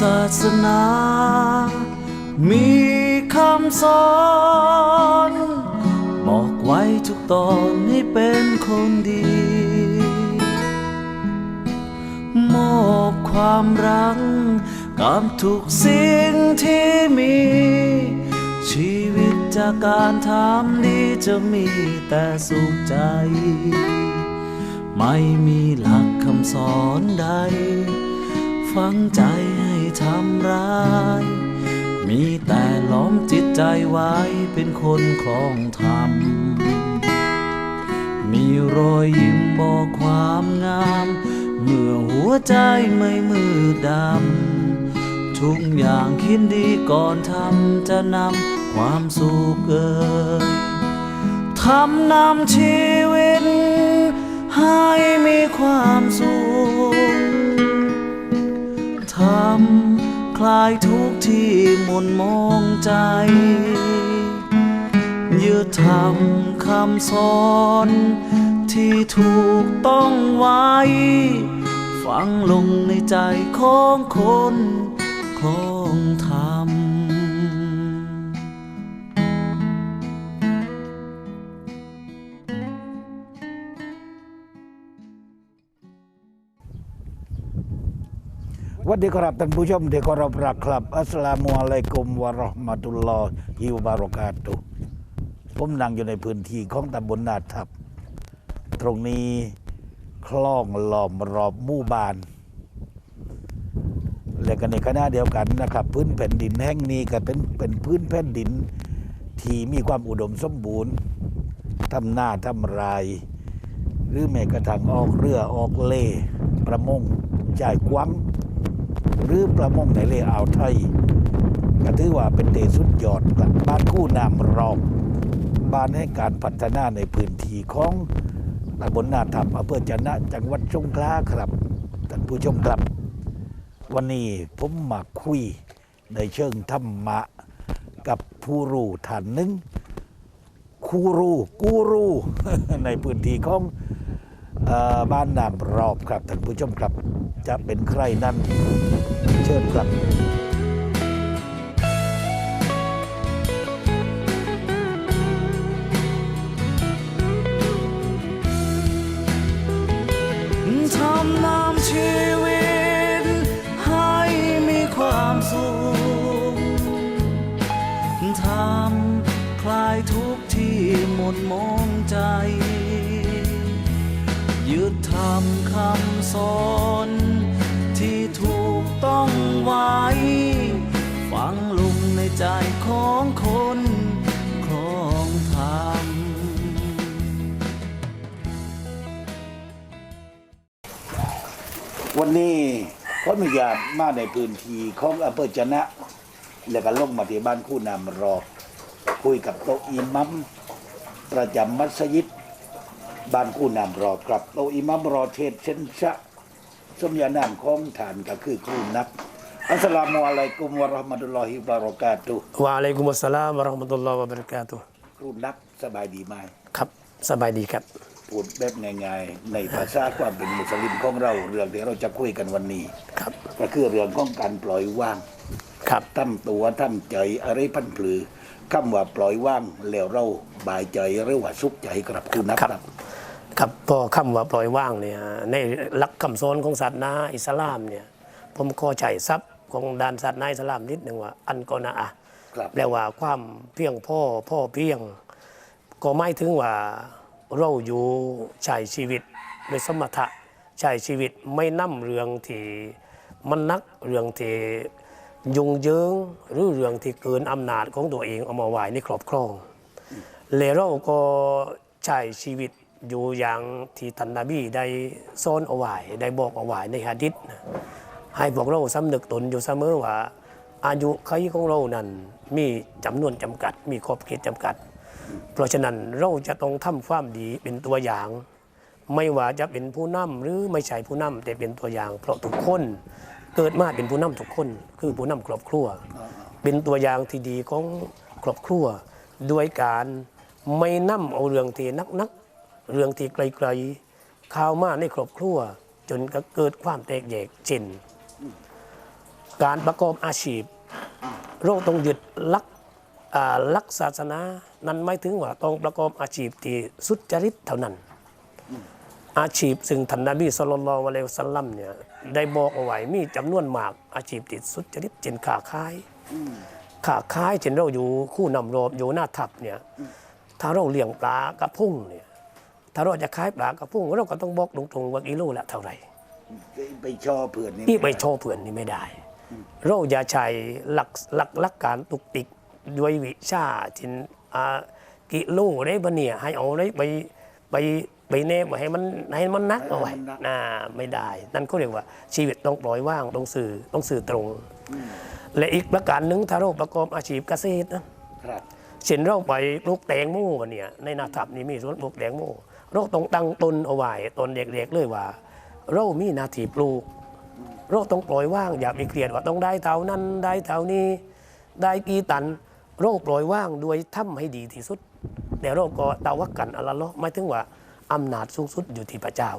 ศาสนา มีคำสอน บอกไว้ทุกตอนให้เป็นคนดี มอบความรักกับทุกสิ่งที่มี ชีวิตจากการทำดีจะมีแต่สุขใจ ไม่มีหลักคำสอนใด ฝังใจ ทำร้าย มีแต่ล้อมจิตใจไว้เป็นคนคลองธรรม มีรอยยิ้มบอกความงาม เมื่อหัวใจไม่มืดดำ ทุกอย่างคิดดีก่อนทำจะนำความสุขเอ่ยทำนำชีวิตให้มีความสุข ทำคลายทุกที่หมุนมองใจยึดทำคำสอน ที่ถูกต้องไว้ ฝังลงในใจของคนคลองธรรม วัสดีครับท่านผู้ชมที่เคารพรักครับ อัสสลามุอะลัยกุมวะราะห์มะตุลลอฮิวบารอกาตุผมนั่งอยู่ในพื้นที่ของตำบลนาทับ ตรงนี้คลองล้อมรอบหมู่บ้าน และกันในคณะเดียวกันนะครับ พื้นแผ่นดินแห่งนี้ก็เป็นเป็นพื้นแผ่นดิน ที่มีความอุดมสมบูรณ์ทำหน้าทำไราย หรือแม้กระทั่งออกเรือออกเล่ประมงจ่ายกว้าง หรือประมงในเลอ่าวไทยก็ถือว่าเป็นเดสุดยอดครับบ้านคู่นามรองบ้านให้การพัฒนาในพื้นที่ของตำบลนาธรรมอำเภอจนะจังหวัดสงขลาครับท่านผู้ชมครับ วันนี้ผมมาคุยในเชิงธรรมะ กับผู้รู้ท่านหนึ่งครูรูกูรูในพื้นที่ของบ้านนามรอบครับท่านผู้ชมครับ จะเป็นใครนั้น เชิญครับทำนำชีวิตให้มีความสุขทำคลายทุกที่หมดมองใจ ยึดทำคำสอนที่ถูกต้อง ไว้ฝังลงในใจของคนคลองธรรมวันนี้ขออนุญาตมาในพื้นที่ของอำเภอจะนะ แล้วก็ลงมาที่บ้านคู่นามรอบ คุยกับโตะอิมัมประจำมัสยิด บ้านคู่นามรอบครับโตะอิมัมรอเทศเชนชะ สมญานามของฐานก็คือครูนัก อัสสลามุอะลัยกุมวะเราะห์มะตุลลอฮิวะบารอกาตุฮ์วะอะลัยกุมุสสลามวะเราะห์มะตุลลอฮ์วะบะเราะกาตุฮ์ครูนักสบายดีไหมครับ สบายดีครับ พูดแบบง่ายๆ ในภาษาความเป็นมุสลิมของเราเรื่องที่เราจะคุยกันวันนี้ ครับ ก็คือเรื่องของการปล่อยว่างครับทำตัวทำใจอะไรพันปลือคำว่าปล่อยว่างแล้วเราบายใจหรือว่าสุขใจครับครูนักครับครับพอคำว่าปล่อยว่างเนี่ยในหลักคำสอนของศาสนาอิสลามเนี่ยผมก็ใช้ศัพท์ ของด้านศาสนาอิสลามนิดหนึ่งว่า อันกอนะอะครับแปลว่าความเพียงพ่อพ่อเพียง ก็หมายถึงว่าเราอยู่ใช้ชีวิตในสมถะใช้ชีวิตไม่นํเรื่องที่มันนักเรื่องที่ยุงเยิงหรือเรื่องที่เกินอำนาจของตัวเองเอามาไว้ในครอบครองและเราก็ใช้ชีวิตอยู่อย่างที่ท่านนบีได้สอนเอาไว้ได้บอกเอาไว้ในหะดิษนะ ให้พวกเราสำนึกตนอยู่เสมอว่า อายุไขของเรานั้นมีจำนวนจำกัด มีขอบเขตจำกัด เพราะฉะนั้นเราจะต้องทำความดีเป็นตัวอย่าง ไม่ว่าจะเป็นผู้นำหรือไม่ใช่ผู้นำแต่เป็นตัวอย่าง เพราะทุกคนเกิดมาเป็นผู้นำทุกคน คือผู้นำครอบครัว เป็นตัวอย่างที่ดีของครอบครัวด้วยการไม่นำเอาเรื่องที่นักๆ เรื่องที่ไกลๆข้าวมาในครอบครัว จนก็เกิดความแตกแยกเช่น การประกอบอาชีพ เราต้องยึดหลักอ่าหลักศาสนานั้นไม่ถึงว่าต้องประกอบอาชีพที่สุจริตเท่านั้น อาชีพซึ่งท่านนบีสุลต่านละอะลัยฮิวะสัลลัมเนี่ยได้บอกเอาไว้มีจำนวนมากอาชีพที่สุจริตเช่นค้าขายค้าขายเช่นเราอยู่คู่นำรบอยู่หน้าทัพเนี่ยถ้าเราเลี้ยงปลากระพุ่งเนี่ยถ้าเราจะขายปลากระพุ่งเราก็ต้องบอกตรงๆว่ากิโลละเท่าไหร่ไปชอเผื่อนนี่นี่ไปโชว์เผื่อนนี่ไม่ได้ เราอย่าใช้หลักหลักหลักการตุกติกด้วยวิชาทินอ่ากิโลได้บะเนี่ยให้เอาได้ไปไปไปเนบไว้ให้มันให้มันนักเอาไว้น่าไม่ได้ นั่นก็เรียกว่าชีวิตต้องปล่อยว่างต้องสื่อต้องสื่อตรง และอีกประการหนึ่งถ้าเราประกอบอาชีพเกษตรนะครับเช่นเราไปปลูกแตงโมวันเนี่ยในนาทับนี่มีสวนปลูกแตงโมเราต้องตั้งตนเอาไว้ตนเด็กๆเลยว่า เรามีหนาทีปลูก เราต้องปล่อยว่าง อย่าไปเครียดว่าต้องได้เท่านั้นได้เท่านี้ ได้กี่ตันเราปล่อยว่างโดยทำให้ดีที่สุดแต่เราก็ตาวักกันอัลลอฮ์หมายถึงว่าอำนาจสูงสุดอยู่ที่พระเจ้า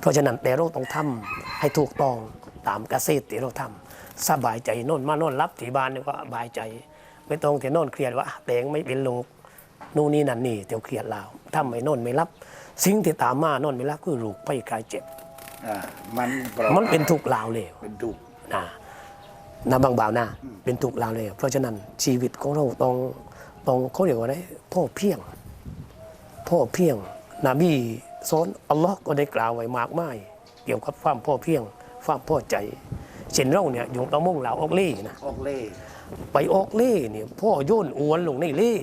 เพราะฉะนั้นแต่เราต้องทำให้ถูกต้องตามกเกษตรที่เราทำสบายใจน่นมานอนรับที่บ้านนี่ก็สบายใจ ไม่ต้องที่โน่นเครียดว่าแตงไม่เป็นโลกนู่นนี่นั่นนี่เดี๋ยวเครียดเราทำไม่โน่นไม่รับ สิ่งที่ตามมาน่นไม่รับคือลูกไปกลายเจ็บ อ่ามันปลอดมันเป็นทุกข์ลาวเลวเป็นถูกนะนะบางบ่าวนะเป็นทุกข์ลาวเลวเพราะฉะนั้นชีวิตของเราต้องต้องเขาเรียกว่าอะไรพ่อเพียง พ่อเพียง นบีสอนอัลลอฮ์ก็ได้กล่าวไว้มากมาย เกี่ยวกับความพ่อเพียง ความพ่อใจ เช่นเราเนี่ยอยู่ตะมงเหลาออกเล่นะ ออกเล่ไปออกเล่เนี่ยพ่อโยนอวนลงในเล่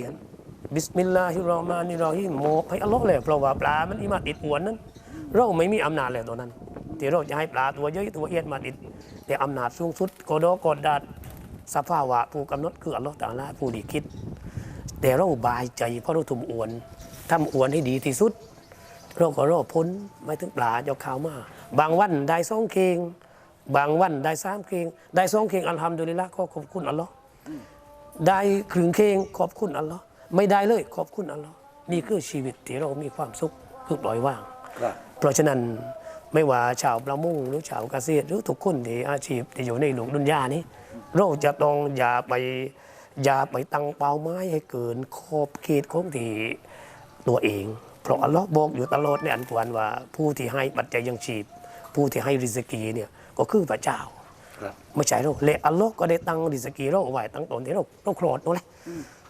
บิสมิลลาฮิรเราะห์มานิรเราะฮีมโมกให้อัลลอฮ์เลยเพราะว่าปลามันอิมาติดอวนนั้น เราไม่มีอำนาจแล้วตอนนั้น ที่เราจะให้ปลาตัวเยอะตัวเอียดมาติดแต่อำนาจสูงสุดกอดอกอดดัดสภาวะผู้กำหนดคืออัลลอฮ์ตะอาลาผู้ดีคิด แต่เราบายใจเพราะเราทุ่มอวนทำอวนให้ดีที่สุดเราก็รอพ้นไม่ถึงปลาจะข่าวมาบางวันได้สองเคงบางวันได้สามเคงได้สองเคงอัลฮัมดุลิลละก็ขอบคุณอัลลอฮ์ได้ครึ่งเคงขอบคุณอัลลอฮ์ไม่ได้เลยขอบคุณอัลลอฮ์นี่คือชีวิตที่เรามีความสุขคือปล่อยว่างครับเพราะฉะนั้น ไม่ว่าชาวประมงหรือชาวเกษตรหรือทุกคนที่อาชีพที่อยู่ในหลวงดุนยานี้เราจะต้องอย่าไปอย่าไปตั้งเป้าหมายให้เกินขอบเขตของที่ตัวเอง เพราะอัลลอฮ์บอกอยู่ตลอดในอันกวนว่า ผู้ที่ให้ปัจจัยยังชีพ ผู้ที่ให้ริสกีเนี่ยก็คือพระเจ้าครับไม่ใช่เราและอัลลอฮ์ก็ได้ตั้งริสกีเราเอาไว้ตั้งตนที่เราเราโครดนั่นแหละ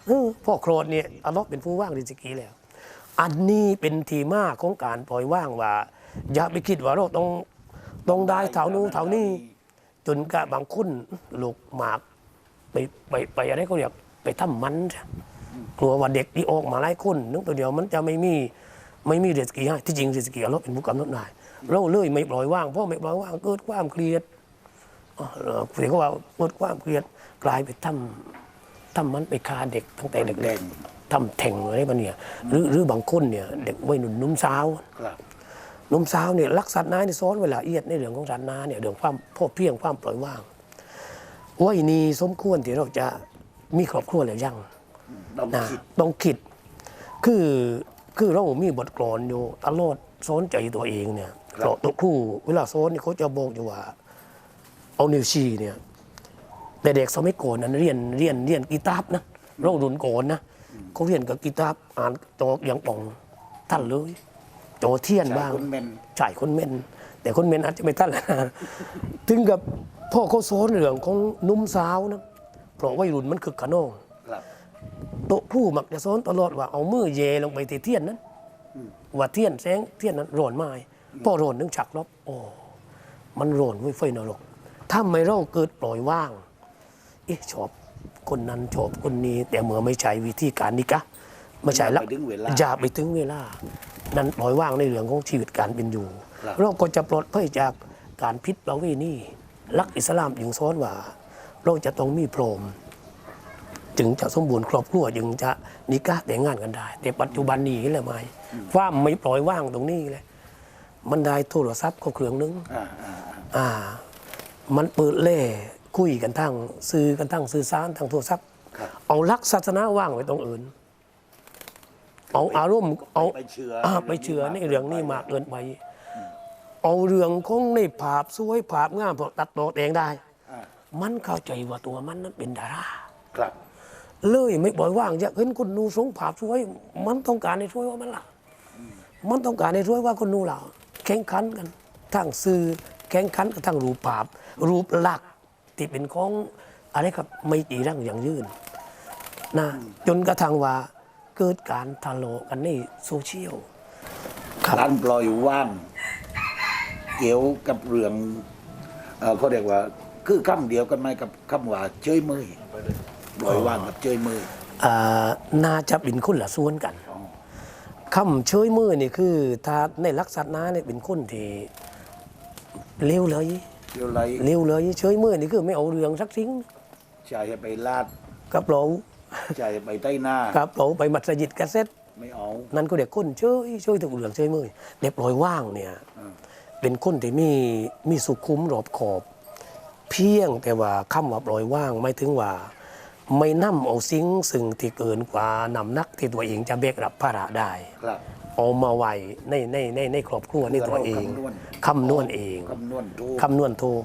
เออพ่อโครดเนี่ยอัลลอฮ์เป็นผู้ว่างริสกีแล้ว อันนี้เป็นทีมาของการปล่อยว่างว่า อย่าไปคิดว่าเราต้องต้องได้เท่านู้นเท่านี้ จนกะบางคนลูกหมาก ไปไปไปอะไรเขาเรียกไปทำมันจ้ะกลัวว่าเด็กที่ออกมาหลายคนนึกตัวเดียวมันจะไม่มีไม่มีเรสกีให้ที่จริงเรสกีอัลลอฮ์เป็นผู้กำหนดนายเราเลยไม่ปล่อยว่างเพราะไม่ปล่อยว่างเกิดความเครียดอ๋อเอ่อเสียงว่าเกิดความเครียดกลายไปทำทำมันไปฆ่าเด็กตั้งแต่เด็กๆทำแทงอะไรมาเนี่ยหรือหรือบางคนเนี่ย เด็กวัยหนุ่มหนุ่มสาวครับ หนุ่มสาวเนี่ยรักสัตว์น้าในซ้อนเวลาเอียดในเรื่องของสัตว์น้าเนี่ยเรื่องความพ่อเพียงความปล่อยว่างวัยนี้สมควรที่เราจะมีครอบครัวแล้วยังต้องนะคิดต้องคิด คือคือเรามีบทกลอนอยู่ตลอดสอนใจตัวเองเนี่ยเพราะตัวครูเวลาสอนนี่เขาจะบอกอยู่ว่าเอานิ้วชี้เนี่ยแต่เด็กสมัยก่อนนั้นเรียนเรียนเรียนกีตาร์นะเราดุนก่อนนะเขาเรียนกับกีตาร์อ่านจออย่างป่องท่านเลย จอเทียนบ้างใช้คนเมนใช่คนเม่นแต่คนเม่นอาจจะไม่ท่านแหละถึงกับพ่อเขาสอนเรื่องของหนุ่มสาวนะเพราะวัยรุ่นมันคือขนองครับโต๊ะผู้มักจะสอนตลอดว่าเอามือเยลงไปที่เทียนนั้นว่าเทียนแสงเทียนนั้นร้อนไม้พอร้อนนึงฉักรอบโอ้มันร้อนไว้ยไฟนรกถ้าไม่เราเกิดปล่อยว่างเอ๊ะชอบคนนั้นชอบคนนี้ แต่เมื่อไม่ใช่วิธีการนี้กะไม่ใช่ละอย่าไปถึงเวลา อย่าไปถึงเวลานั้นปล่อยว่างในเรื่องของชีวิตการเป็นอยู่ครับเราก็จะปลอดภัยจากการพิษประเวณีลักอิสลามยังสอนว่า เราจะต้องมีพรหมจึงจะสมบูรณ์ครอบครัวจึงจะนิกะห์แต่งงานกันได้ แต่ปัจจุบันนี้แหละไม่ว่าไม่ปล่อยว่างตรงนี้เลยมันได้โทรศัพท์ก็เครื่องนึงอ่าอ่าอ่าอ่ามันเปิดเล่คุยกันทั้งซื้อกันทั้งสื่อสารทางโทรศัพท์ครับเอาลักศาสนาว่างไว้ตรงอื่น เอาอารมณ์เอาไปเชื่ออ่าไปเชื่อในเรื่องนี้มากเกินไป เอาเรื่องของในภาพสวยภาพงามพอตัดต่อแต่งได้อ่ามันเข้าใจว่าตัวมันนั้นเป็นดาราครับ เลยไม่ปล่อยว่างอยากเห็นคนดูสงภาพช่วย มันต้องการให้ช่วยว่ามันล่ะ มันต้องการให้ช่วยว่าคนดูเราแข่งขันกันทั้งสื่อแข่งขันกันทั้งรูปภาพ รูปลักษณ์ที่เป็นของอะไรครับไม่ตีร่างอย่างยืนนะจนกระทั่งว่า เกิดการทะเลาะกันในโซเชียลครับการปล่อยว่าง เกี่ยวกับเรื่องเอ่อเขาเรียกว่า คือคำเดียวกันไหมกับคำว่าเจยมือปล่อยว่างกับเจยมืออ่าน่าจะเป็นคนละส่วนกันคำเชยมือนี่คือถ้าในลักษณะเนี่ยเป็นคนที่เร็วเลยเดี๋ยวไรเร็วเลยเชยมือนี่คือไม่เอาเรื่องสักสิ่งชายให้ไปลาด กับเราชาย ให้ไปใต้หน้ากับเราไปมัสยิดกระเซ็ตไม่เอา นั่นก็เด็กคนเชยเชยถูกเรื่องเชยมือเด็กลอยว่างเนี่ยอืมเป็นคนที่มีมีสุขุมรอบขอบ เพียงแต่ว่าคำว่าปล่อยว่างไม่ถึงว่า ไม่นํเอาสิ่งซึ่งที่เกินกว่านำหนักที่ตัวเองจะแบกรับภาระได้ ครับ เอามาไว้ในในในในครอบครัวในตัวเองคำนวณคำนวณเอง คำนวณถูก คำนวณถูก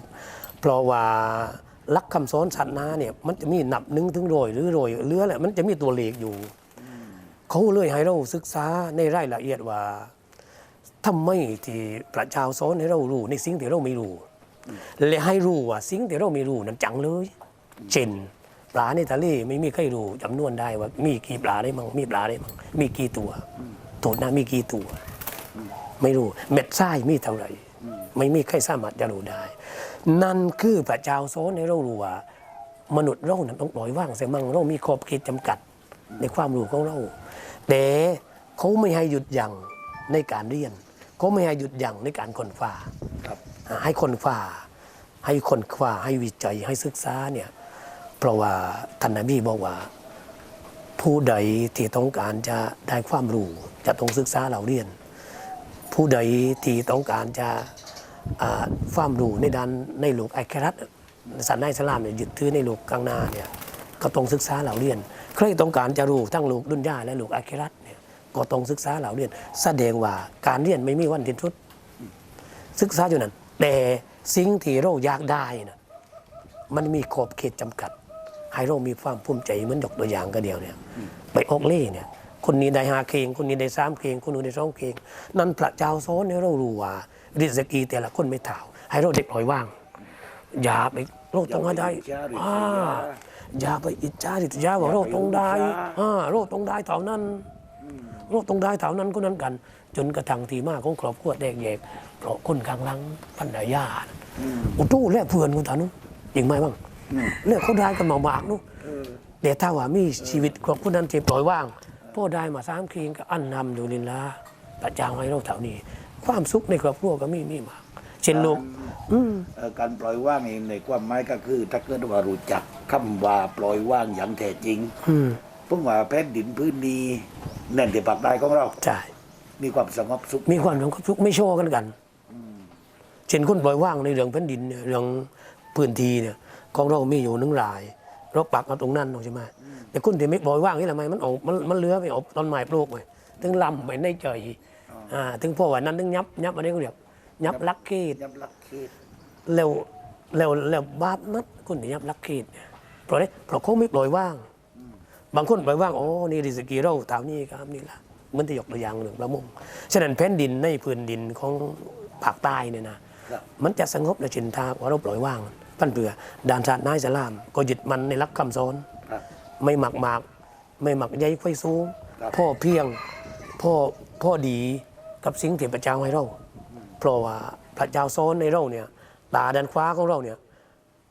เพราะว่า ลักคำสอนศาสนาเนี่ยมันจะมีหนับหนึ่งถึงรอยหรือรอยเรือแหละมันจะมีตัวเลขอยู่ เขาเลยให้เราศึกษาในรายละเอียดว่าทำไมที่พระเจ้าสอนให้เรารู้ในสิ่งที่เราไม่รู้และให้รู้ว่าสิ่งที่เราไม่รู้นั้นจังเลย เช่นปลาในทะเลไม่มีใครรู้จำนวนได้ว่ามีกี่ปลาได้มั้งมีปลาได้มั้งมีกี่ตัวโทษนะมีกี่ตัว ไม่รู้เม็ดทรายมีเท่าไหร่ ไม่มีใครสามารถจะรู้ได้ นั่นคือพระเจ้าสอนให้เรารู้ว่ามนุษย์เรานั้นต้องปล่อยว่างเสียมั่งเรามีขอบเขตจำกัดในความรู้ของเราแต่เขาไม่ให้หยุดยั้งในการเรียนเขาไม่ให้หยุดยั้งในการค้นคว้าครับให้คนคว้าให้คนคว้าให้วิจัยให้ศึกษาเนี่ยเพราะว่าท่านนบีบอกว่า ผู้ใดที่ต้องการจะได้ความรู้จะต้องศึกษาเราเรียน ผู้ใดที่ต้องการจะอ่า ความรู้ในด้านในโลกไอครัตศาสนาอิสลามเนี่ยยึดถือในโลกกลางหน้าเนี่ยก็ต้องศึกษาเราเรียน ใครต้องการจะรู้ทั้งโลกดุนยาและโลกไอครัตเนี่ยก็ต้องศึกษาเราเรียน แสดงว่าการเรียนไม่มีวันสิ้นสุด ศึกษาอยู่นั้น แต่สิ่งที่เราอยากได้นะมันมีขอบเขตจำกัด ให้เรามีความภูมิใจเหมือนยกตัวอย่างก็เดียวเนี่ยไปออกเล่เนี่ย คนนี้ได้ห้าเคงคนนี้ได้สามเคงคนนู้นได้สองเคงนั่นพระเจ้าสอนให้เรารู้ว่าริสกีแต่ละคนไม่เท่าให้เราเด็กปล่อยว่าง อย่าไปเราต้องให้ได้อ่าอย่าไปอิจฉาริษยาว่าเราต้องได้อ่าเราต้องได้เท่านั้นเราต้องได้เท่านั้นก็นั้นกัน จนกระทั่งทีมาของครอบครัวแตกแยกเพราะคนข้างหลังพันดายาน่ะอุตู้แลกเพื่อนคนตานุจริงไหมบ้างเลือกเขาได้กันมากๆนุแต่ถ้าว่ามีชีวิตของคนนั้นที่ปล่อยว่าง พ่อได้มาสามคืนก็อันนำดูลินละพระเจ้าให้เราเท่านี้ ความสุขในครอบครัวก็มีมีมากเช่นลูกอืมเอ่อการปล่อยว่างเองในความหมายก็คือ ถ้าเกิดว่ารู้จักคำว่าปล่อยว่างอย่างแท้จริงอืมเพิ่งว่าแผ่นดินพื้นดีแน่นที่ปากใต้ของเรา ใช่ มีความสงบสุขมีความสุขไม่โชว์กันกัน เช่นคนปล่อยว่างในเรื่องแผ่นดินเนี่ยเรื่องพื้นที่เนี่ยของเรามีอยู่หนึ่งราย เราปักเอาตรงนั้นใช่ไหม แต่คนที่ไม่ปล่อยว่างนี่ทำไมมันออกมันมันเลื้อไปออกต้นไม้ปลูกไปถึงลำไปในใจอ่าถึงพอวันนั้นถึงยับยับอะไรก็เรียกยับลักเกตยับลักเขตแล้วแล้วแล้วบาปนัดคนที่ยับลักเกตเนี่ยเพราะนี่เพราะเขาไม่ปล่อยว่าง บางคนปล่อยว่างโอ้นี่ดิสกีเราตามนี่ครับนี่ละเหมันจะยกตัวอย่างหนึ่งประมงฉะนั้นแผ่นดินในพื้นดินของภาคใต้เนี่ยนะครับมันจะสงบและชินทาว่าเราปล่อยว่างปั้นเปลือด่านชาตินายสลาม ก็ยึดมันในรักคำสอนครับ ไม่หมักหมากไม่หมักใยไฟสูงครับพ่อเพียงพ่อพ่อดีกับสิ่งที่พระเจ้าให้เรา เพราะว่าพระเจ้าสอนในเราเนี่ยตาด้านขวาของเราเนี่ย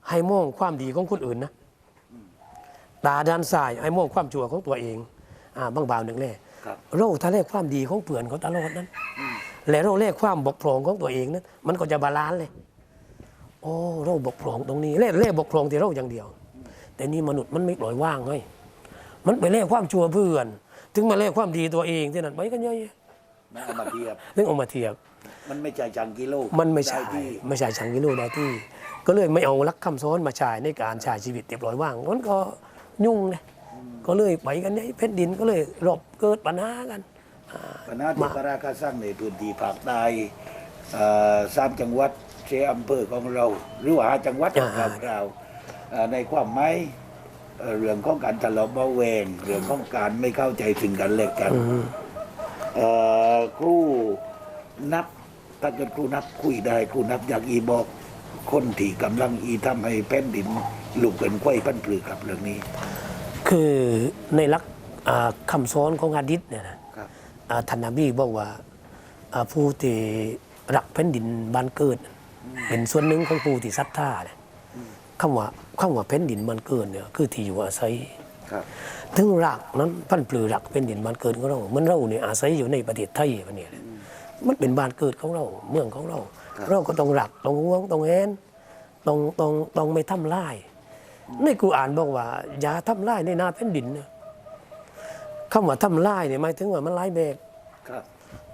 ให้มองความดีของคนอื่นนะตาด้านซ้ายให้มองความชั่วของตัวเองอ่าบางบางหนึ่งแหละครับเราถ้าเลขความดีของเพื่อนเขาตลอดนั้น และเราเลขความบกพร่องของตัวเองนั้น มันก็จะบาลานซ์เลย โอ้เราบกพร่องตรงนี้เลขเลขบกพร่องที่เราอย่างเดียว แต่นี่มนุษย์มันไม่ปล่อยว่างไงมันไปเลขความชั่วเพื่อน ถึงมาเลขความดีตัวเองที่นั่นไปกันเยอะแยะมันเอามาเทียบ เรื่องเอามาเทียบ มันไม่ใช่จังกิโลมันไม่ใช่ ด้ที่ไม่ใช่ชังกิโลได้ที่ ก็เลยไม่เอาลักคำสอนมาใช้ในการใช้ชีวิตเรียบร้อยว่างมันก็ยุ่งเลยก็เลยไปกันในแผ่นดินก็เลยรบเกิดปัญหากันอ่าปัญหาที่พระราคาสร้างในพื้นที่ภาคใต้เอ่อสามจังหวัดเชอำเภอของเรา หรือว่าห้าจังหวัดของเราเราเอ่อ ในความหมายเอ่อเรื่องของการทะเลาะเบาะแวงเรื่องของการไม่เข้าใจถึงกันและกันเอ่อครูนับถ้าเกิดครูนับคุยได้ครูนับอยากอีบอกคนที่กำลังอีทำให้แผ่นดินลูกเป็นไข้พันปลือกับเรื่องนี้ คือในหลักอ่าคำสอนของอาดิษเนี่ยนะครับอ่าท่านนบีบอกว่าอ่าผู้ที่รักแผ่นดินบ้านเกิด เป็นส่วนหนึ่งของผู้ที่ศรัทธาเนี่ยคำว่า คำว่าแผ่นดินบ้านเกิดเนี่ยคือที่อยู่อาศัยครับถึงรักนั้นพันปลือรักแผ่นดินบ้านเกิดของเราเหมันเราเนี่ยอาศัยอยู่ในประเทศไทยมันเนี่ยมันเป็นบ้านเกิดของเราเมืองของเรา เราก็ต้องรักต้องห่วงต้องแหนต้องต้องต้องไม่ทำลายในกุรอานบอกว่าอย่าทำลายในนาแผ่นดินนะคำว่าทำลายเนี่ยหมายถึงว่ามันหลายแบบครับ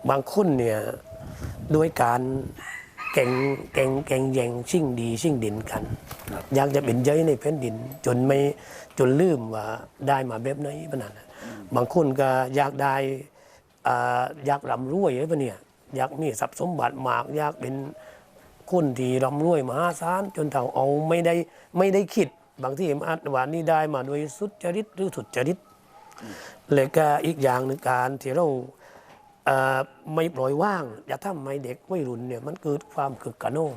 บางคนเนี่ยโดยการ แก่งแก่งแก่งแย่งชิ่งดีชิ่งดินกันครับอยากจะเป็นเย้ยในแผ่นดิน จนไม่จนลืมว่าได้มาแบบไหนปะนั้นน่ะบางคนก็อยากได้อ่าอยากร่ำรวยไอ้ปะเนี่ยอยากมีทรัพย์สมบัติมากอยากเป็นคนที่ร่ำรวยมหาศาลจนเท่าเอาไม่ได้ไม่ได้คิด บางที่มันอาจว่านี่ได้มาโดยสุจริตหรือสุจริตแล้วก็อีกอย่างหนึ่งการที่เราเอ่อ ไม่ปล่อยว่างอย่าทำให้เด็กวัยรุ่นเนี่ยมันเกิดความคึกกระโนง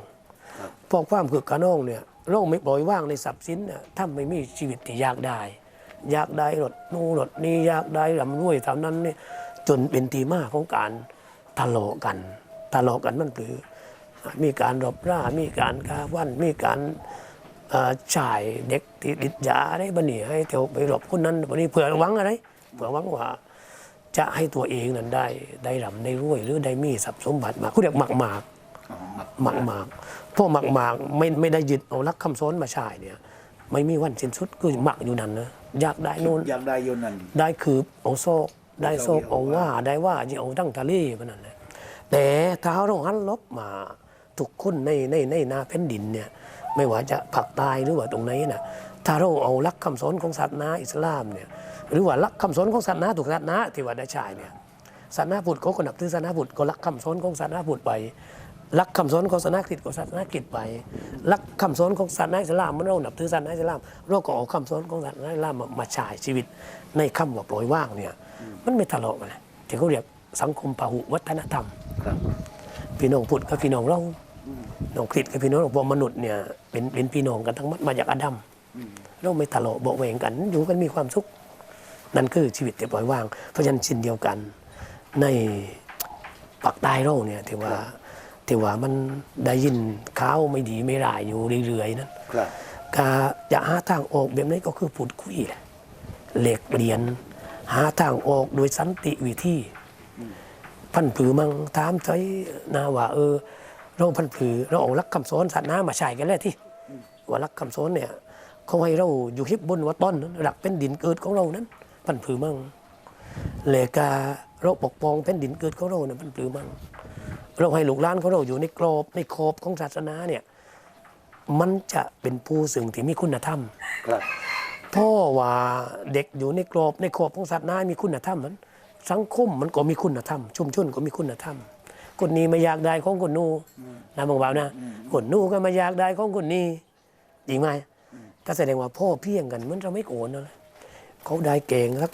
เพราะความคึกกระโนงเนี่ยเราไม่ปล่อยว่างในทรัพย์สินเนี่ยถ้าไม่มีชีวิตที่อยากได้อยากได้รถนู่นรถนี่อยากได้ร่ำรวยเท่านั้นเนี่ยจนเป็นทีมาของการทะเลาะกันทะเลาะกันมันคือ มีการรบรามีการกาวันมีการเอ่อจ่ายเด็กที่ติดยาอะไรบันนี่ให้เที่ยวไปรบคนนั้นบันนี้เผื่อหวังอะไรเผื่อหวังว่า จะให้ตัวเองนั้นได้ได้ร่ำได้รวย หรือได้มีทรัพย์สมบัติมาเขาเรียกหมักหมากอ๋อหมักหมักหมากพวกหมักหมากไม่ไม่ได้ยึดเอาลักคำสอนมาใช้เนี่ย ไม่มีวันสิ้นสุดคือหมักอยู่นั่นนะอยากได้นู่นอยากได้โยนนั่นได้คือเอาโซกได้โซกเอาว่าได้ว่าจะเอาตั้งทะเลมันนั่นแหละแต่ถ้าเราหันลบมาทุกคนในในในนาแผ่นดินเนี่ยไม่ว่าจะผักตายหรือว่าตรงไหนนะถ้าเราเอาลักคำสอนของศาสนาอิสลามเนี่ย หรือว่าลักคำสอนของศาสนาถูกศาสนาที่ว่าได้ใช้เนี่ยศาสนาพุทธเขาก็นับถือศาสนาพุทธก็ลักคำสอนของศาสนาพุทธไปลักคำสอนของศาสนาคริสต์ก็ศาสนาคริสต์ไปลักคำสอนของศาสนาอิสลามเมื่อเรานับถือศาสนาอิสลามเราก็เอาคำสอนของศาสนาอิสลามมามาใช้ชีวิต ในคำว่าปล่อยว่างเนี่ยมันไม่ทะเลาะกันนะที่เขาเรียกสังคมพหุวัฒนธรรมครับพี่น้องพุทธกับพี่น้องเราน้องคริสต์กับพี่น้องเราพวกมนุษย์เนี่ยเป็นเป็นพี่น้องกันทั้งหมดมาจากอาดัมเราไม่ทะเลาะเบาะแหวงกันอยู่กันมีความสุข นั่นคือชีวิตที่ปล่อยว่าง เพราะฉะนั้นเช่นเดียวกัน ในปากใต้เราเนี่ยที่ว่าที่ว่ามันได้ยินข่าวไม่ดีไม่ร้ายอยู่เรื่อยๆนั้นครับก็จะหาทางออกแบบนี้ก็คือพูดคุยแหละเหล็กเรียน หาทางออกโดยสันติวิธีพันผือมังถามใจนาว่าเออเราพันผือเราเอาลักคำสอนศาสนามาใช้กันแล้วที่ว่าลักคำสอนเนี่ยเขาให้เราอยู่ฮิบบนว่าต้นนั้นหลักเป็นดินเกิดของเรานั้น พันผือมังเลกาเราปกป้องเป็นดินเกิดของเราเนี่ยพันผือมังเราให้ลูกหลานของเราอยู่ในกรอบในขอบของศาสนาเนี่ยมันจะเป็นผู้ซึ่งที่มีคุณธรรมครับเพราะว่าเด็กอยู่ในกรอบในขอบของศาสนามีคุณธรรมมันสังคมมันก็มีคุณธรรม ชุมชนก็มีคุณธรรมคนนี้ไม่อยากได้ของคนนู้นนะบางบ่าวนะคนนู้นก็ไม่อยากได้ของคนนี้จริงไหมก็แสดงว่าพ่อเพียงกันมันจะไม่โกรธนะ เขาได้เก่งสัก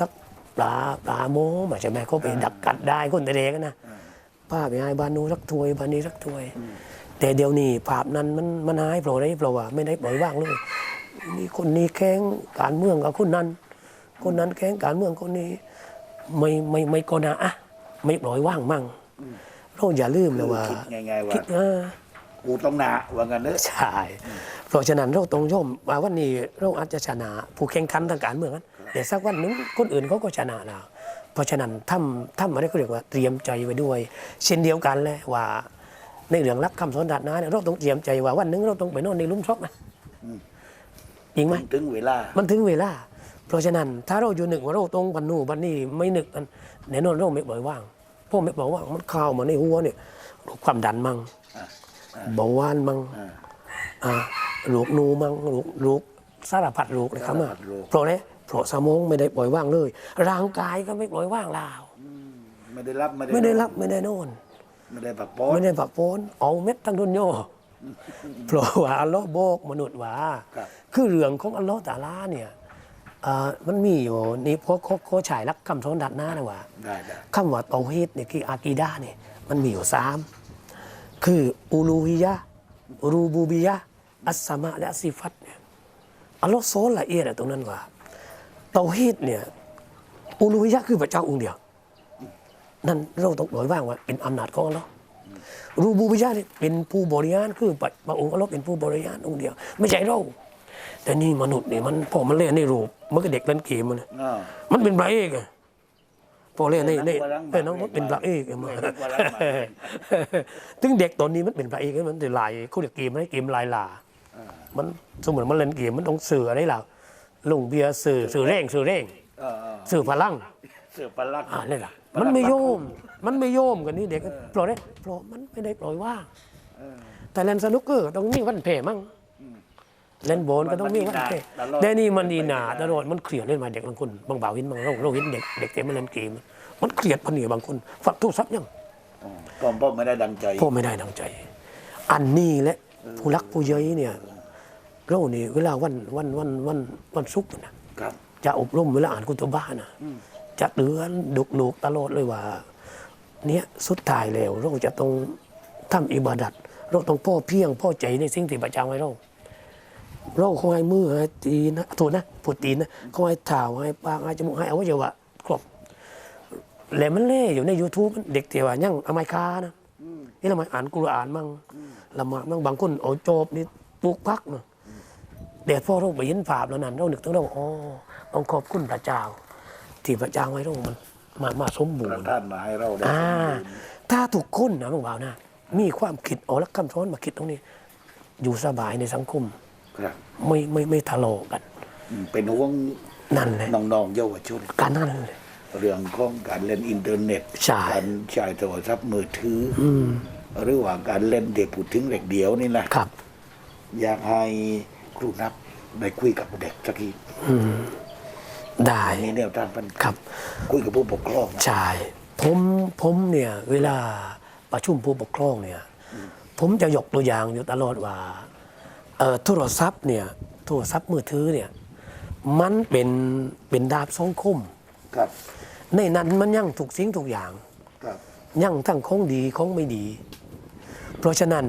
สักปลาปลาโมมาใช่ไหมเขาไปดักกัดได้คนแต่เด็กนะป้าไปให้บ้านนู้นสักถ้วยบ้านนี้สักถ้วย แต่เดี๋ยวนี้ภาพนั้นมันมันหายเพราะอะไรเพราะว่าไม่ได้ปล่อยว่างเลยมีคนนี้แข้งการเมืองกับคนนั้น คนนั้นแข้งการเมืองคนนี้ ไม่ไม่ไม่ก็นะอะไม่ปล่อยว่างมั่งเราอย่าลืมเลยว่าคิดง่ายๆว่าคิดเออ กูต้องหนาว่างั้นเนอะใช่เพราะฉะนั้นเราต้องยอมว่าวันนี้เราอาจจะชนะ ผู้แข่งขันทางการเมืองนั้นแต่สักวันหนึงคนอื่นเขาก็ชนะเราเพราะฉะนั้นทำทำอะไรก็เรียกว่าเตรียมใจไว้ด้วย เช่นเดียวกันเลยว่า ในเรื่องรักคำสอนศาสนาเนี่ยเราต้องเตรียมใจว่าวันหนึงเราต้องไปนอนในหลุ้มศพนะจริงไหม ถึงเวลา มันถึงเวลา เพราะฉะนั้นถ้าเราอยู่หนึ่งว่าเราตรงบันนู่นบันนี่ไม่นึกกันแน่นอนเราไม่ปล่อยว่างพวกไม่ปล่อยว่างมันเข้ามาในหัวเนี่ยความดันมั่ง เบาหวานมั่งอ่าอ่าลูกหนูมั่งลูกลูกสารพัดลูกเลยครับสารมาพัดโรคเพราะเนี่ยเพราะสมองไม่ได้ปล่อยว่างเลย ร่างกายก็ไม่ปล่อยว่างลาวไม่ได้รับไม่ได้ไม่ได้รับไม่ได้นอนไม่ได้ผักป้อนไม่ได้ผักโพนเอาเม็ดทั้งดุนโยเพราะว่าอัลลอฮ์บอกมนุษย์ว่าครับคือเรื่องของอัลลอฮ์ตะอาลาเนี่ยอ่ามันมีอยู่นี่พวกโคชายรักคำสอนดัดหน้านะว่าได้ได้คำว่าเตาฮีดเนี่ยคืออากีดาเนี่ยมันมีอยู่สาม คืออูลูฮิยะห์รูบูบิยะห์อัสสามะและอัสซิฟัตเนี่ยอัลลอฮ์สอนละเอียดอะตรงนั้นว่าเตาฮีดเนี่ยอูลูฮิยะห์คือพระเจ้าองค์เดียว นั่นเราต้องปล่อยว่างว่าเป็นอำนาจของอัลลอฮ์รูบูบิยะห์เนี่ยเป็นผู้บริหารคือพระองค์อัลลอฮ์เป็นผู้บริหารองค์เดียว ไม่ใช่เราแต่นี่มนุษย์เนี่ยมันพอมันเล่นในรูปมันก็เด็กเล่นเกมมันอ่ามันเป็นพระเอกอะ พอเล่นในในวาระเออน้องมันเป็นพระเอกอะมาวาระมาถึงเด็กตอนนี้มันเป็นพระเอกมันจะลายเขาเรียกเกมอะไรเกมลายลามันสมมติมันเล่นเกมมันต้องสื่ออะไรล่ะลงเบียร์สื่อสื่อเร่งสื่อเร่งเออเออสื่อพลังเสือปลาลักอ่านี่แหละมันไม่โยม มันไม่โยมกันนี่เด็กก็ปล่อยได้ปล่อยมันไม่ได้ปล่อยว่างแต่เล่นสนุกเกอร์ต้องมีวันเพมั่ง เล่นโบนก็ต้องมีวันเพแต่นี่มันดีหนาตลอดมันเครียดเล่นมาเด็กบางคนบางบ่าวหินบางเราเราเห็นเด็กเด็กเต็มมาเล่นเกมมันเครียดพันเหนียบางคนฝักทุกทรัพย์ยังอ๋อก็พ่อไม่ได้ดังใจพ่อไม่ได้ดังใจ อันนี้แหละผู้รักผู้เย้ยเนี่ยเรานี่เวลาวันวันวันวันวันศุกร์นะครับจะอบรมเวลาอ่านกุตบ้านะจะเตือนดุกหนูกตลอดเลยว่า เนี่ยสุดท้ายแล้วเราจะต้องทำอิบาดัตเราต้องพ่อเพียงพ่อใจในสิ่งที่ประจางไว้เราเราเขาให้มือให้ตีนนะโทษนะพูดตีนนะเขาให้เท้าให้ปากให้จมูกให้อวัยวะครบแล้วมันเล่อยู่ใน YouTube เด็กเที่ยวยังอเมริกานะนี่เรามาอ่านกุรอานมั่งละหมาดมั่งบางคนเอาโจบนี่ปลูกพักเนาะเด็กพ่อเราไปเห็นภาพแล้วนั้นเรานึกถึงเราอ๋อต้องขอบคุณพระเจ้า ที่พระเจ้าไว้เรามันมามาสมบูปรระณ์ท่านมาให้เราได้อ่าถ้าทุกคนนะบางบ่าวนะมีความคิดเอาลักคำสอนมาคิดตรงนี้ อยู่สบายในสังคมครับ ไม่ไม่ไม่ทะเลาะกันอืมเป็นห่วงนั่นแหละน้องๆเยาวชนการนั่นเลยเรื่องของการเล่นอินเทอร์เน็ตใช่การใช้โทรศัพท์มือถืออหรือว่าการเล่นเด็กพูดถึงเด็กเดียวนี่นะครับ อยากให้ครูนับได้คุยกับเด็กสักทีได้มีแนวทางปันครับ คุยกับผู้ปกครองใช่ผมผมเนี่ย เวลาประชุมผู้ปกครองเนี่ย ผมจะยกตัวอย่างอยู่ตลอดว่าเอ่อ โทรศัพท์เนี่ยโทรศัพท์มือถือเนี่ยมันเป็นเป็นดาบสองคมครับในนั้นมันยังถูกสิ่งทุกอย่างครับยังทั้งของดีของไม่ดี เพราะฉะนั้น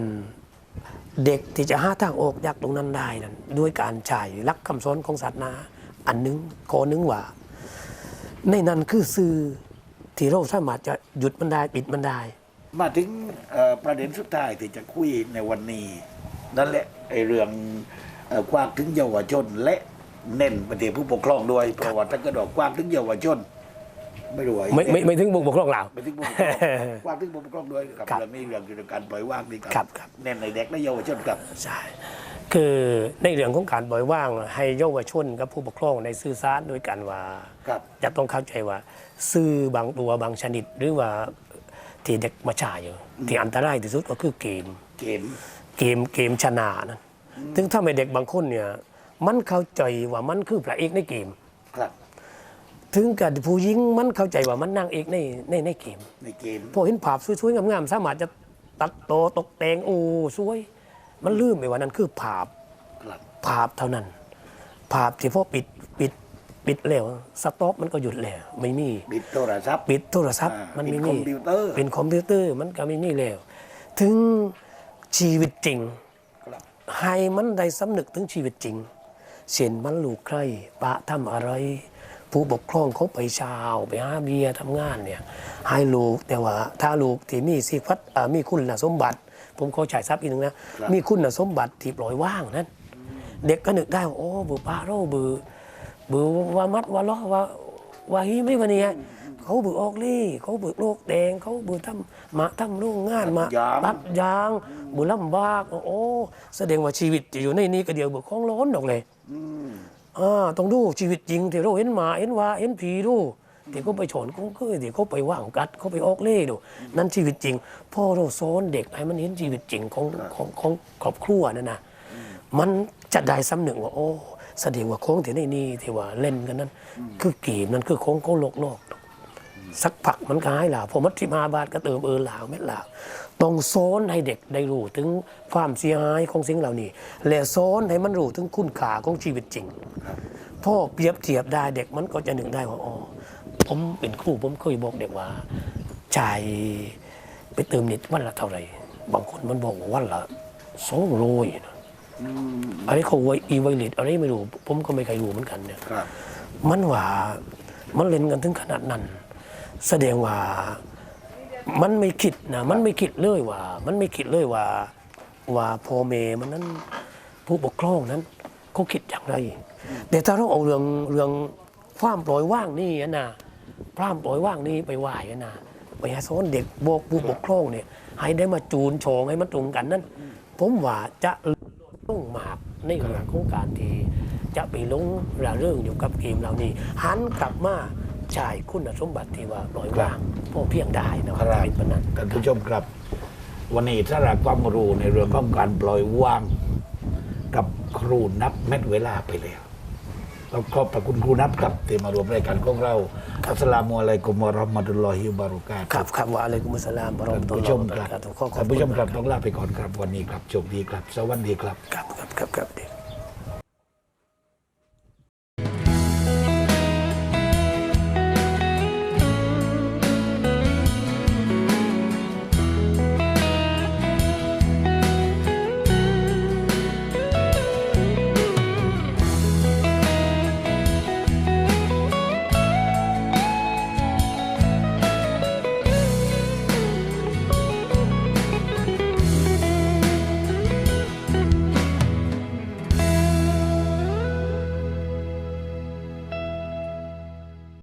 เด็กที่จะหาทางออกจากตรงนั้นได้นั้นด้วยการใช้ลักคำสอนของศาสนาอันหนึงข้อหนึงว่า ในนั้นคือสื่อที่เราสามารถจะหยุดมันได้ปิดมันได้ มาถึงเอ่อประเด็นสุดท้ายที่จะคุยในวันนี้ นั่นแหละไอ้เรื่องเอ่อกว้างถึงเยาวชน และเน้นประเด็นผู้ปกครองด้วยเพราะว่าถ้าเกิดว่ากว้างถึงเยาวชนไม่รู้ว่าไม่ไม่ไม่ถึงบุกบกครองเราไม่ถึงผู้ปกครองกว้างถึงผู้ปกครองด้วยกับครับเรื่องนี้เรื่องเกี่ยวกับการปล่อยว่างนี่ครับครับเน้นในเด็กและเยาวชนกับใช่คือในเรื่องของการปล่อยว่างให้เยาวชนกับผู้ปกครองในสื่อสารด้วยกันว่าครับจะต้องเข้าใจว่าซื้อบางตัวบางชนิดหรือว่าที่เด็กมาใช้อยู่ที่อันตรายที่สุดก็คือเกม เกมเกมเกมชนะนะถึงถ้าไม่เด็กบางคนเนี่ยมันเข้าใจว่ามันคือพระเอกในเกม ครับ ถึงกับผู้หญิงมันเข้าใจว่ามันนางเอกในในในเกม ในเกม พอเห็นภาพสวยๆงามๆสามารถจะตัดโตอตกแต่งโอ้สวย มันลืมไปว่านั่นคือภาพครับ ภาพเท่านั้น ภาพที่พอปิดปิดปิดแล้วสต็อปมันก็หยุดแล้วไม่มี บิดโทรศัพท์ ปิดโทรศัพท์อ่ามันปิไม่ดมีคอมพิวเตอร์ เป็นคอมพิวเตอร์มันก็ไม่มีแล้ว ถึง ชีวิตจริงครับให้มันได้สำนึกถึงชีวิตจริงเช่นมันลูกใครปะทำอะไร ผู้ปกครองเขาไปเชาวไปหาเบียร์ทำงานเนี่ยให้ลูกแต่ว่าถ้าลูกที่มีสิพัดอ่ามีคุณสมบัติ ผมขอฉายทรัพย์อีกหนึงนะ มีคุณสมบัติที่ปล่อยว่างนั้น เด็กก็นึกได้ว่าโอ้บือป้าเราบือบือว่ามัดว่าล้อว่าว่าฮีไม่วันนี้ เขาบือออกลี่เขาบือโลกแดง เขาบือทำมาทำโรงงานมายางตัดยางบือลำบากโอ้แสดงว่าชีวิตจะอยู่ในนี้ก็เดียวบือของร้อนดอกเลยอ่าต้องดูชีวิตจริงที่เราเห็นหมาเห็นว่าเห็นผีดูที่เขาไปฉอนกุ้งเกยที่เขาไปว่างกัดเขาไปออกเล่ดู นั่นชีวิตจริง พ่อเราสอนเด็กให้มันเห็นชีวิตจริงของของของครอบครัวนั่นนะมันจะได้สำนึกว่าโอ้แสดงว่าโค้งที่ในนี่ที่ว่าเล่นกันนั้น คือเกมนั่นคือโค้งเขาโลกโลก สักผักมันก็หายหลาวพอมัดที่มาบาทก็เติมเออหลาวเม็ดหลาวต้องสอนให้เด็กได้รู้ถึงความเสียหายของสิ่งเหล่านี้ และสอนให้มันรู้ถึงคุณค่าของชีวิตจริงพ่อเปรียบเทียบได้เด็กมันก็จะหนึ่งได้ว่าอ๋อผมเป็นครูผมเคยบอกเด็กว่าจ่ายไปเติมเน็ตวันละเท่าไหร่บางคนมันบอกว่าวันละสองร้อยนะอันนี้เขาไว้อีไวเลตอะไรไม่รู้ ผมก็ไม่เคยรู้เหมือนกันเนี่ยครับมันว่ามันเล่นกันถึงขนาดนั้น แสดงว่ามันไม่คิดนะมันไม่คิดเลยว่า มันไม่คิดเลยว่าว่าพ่อแม่มันนั้นผู้ปกครองนั้นเขาคิดอย่างไรแต่ถ้าเราเอาเรื่องเรื่องความปล่อยว่างนี่อะนะความปล่อยว่างนี่ไปไหวอะนะไปให้สอนเด็กบอกผู้ปกครองเนี่ยให้ได้มาจูนโฉงให้มันตรงกันนั้นผมว่าจะลงมากในเรื่องของการที่จะไปลงระเรื่องอยู่กับเกมเหล่านี้หันกลับมา จ่ายคุณสมบัติที่ว่าปล่อยว่างพอเพียงได้นะครัจะบเป็นปานนั้นท่านผู้ชมครับ วันนี้ถ้าเราความรู้ในเรื่องของการปล่อยว่าง กับครูนับเม็ดเวลาไปแล้วเราขอบพระคุณครูนับครับที่มารวมรายการของเราอัสสลามุอะลัยกุมวะเราะห์มะตุลลอฮิวะบารุกาตุฮ์ครับครับว่าอะไรกุมุสลามบารอท่านมตุลผู้ลชอมฮ์ครับขอขอบท่านคุผู้ณชมครับต้องลาไปก่อนครับวันนี้ครับโชคดีครับ สวัสดีครับ ครับครับครับครับเด็ก